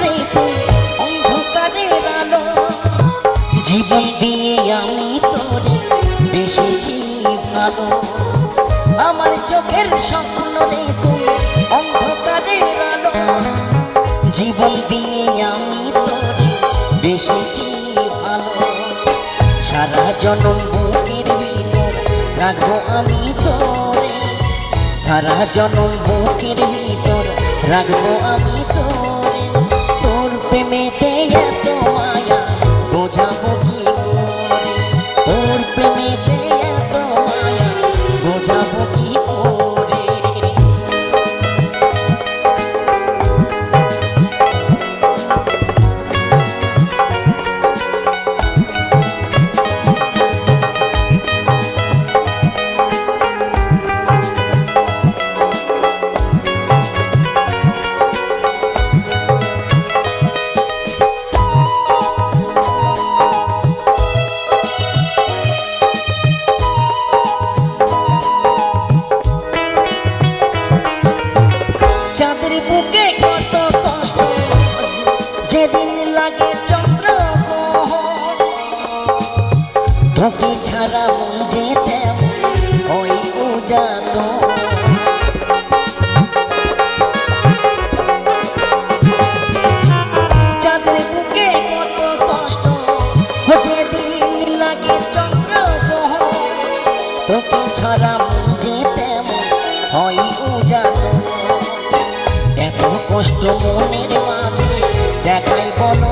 রে তুই অন্ধকারের আলো। জীবন দিয়ে আমি তোরে বেশিছি ভালো। আমার চোখের স্বপ্ন রে তুই অন্ধকারের আলো। জীবন দিয়ে আমি তোরে বেশিছি ভালো। সারা জনম বুকের ভিতর রাখব আমি তোরে। সারা জনম বুকের ভিতর রাখব আমি Oh. বুকে কষ্ট মনের মাঝে দেখাই বলো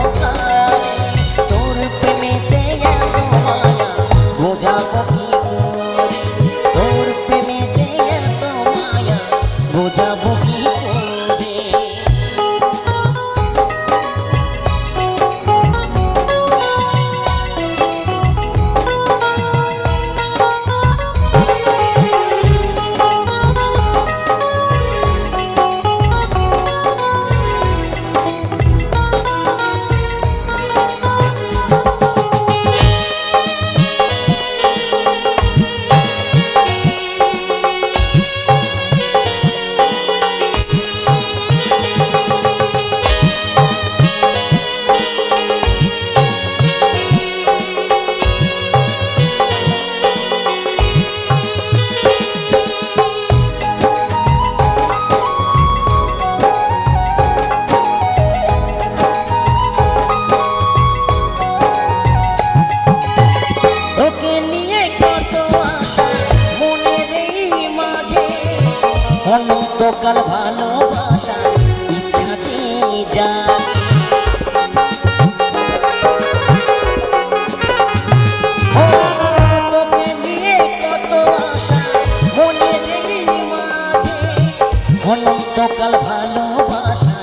অনন্তকাল ভালোবাসা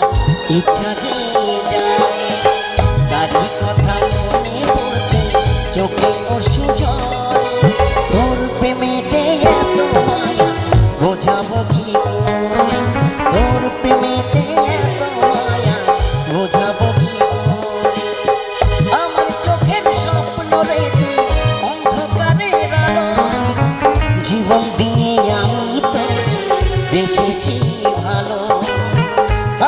ইচ্ছা চেয়ে যায় তারই কথা মনে পড়তে চোখে বেসেছি ভালো।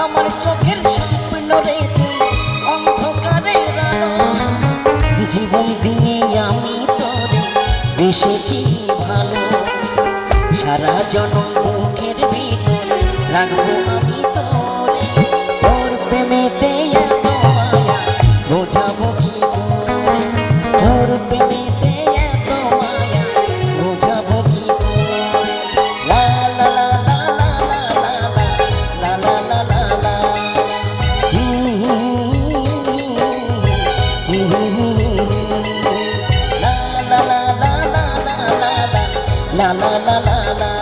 আমার চোখের স্বপ্ন রে অন্ধকারে জীবন দিয়ে আমি তোরে বেসেছি ভালো। সারা জনম মুখের ভিতর রাখব La la la la la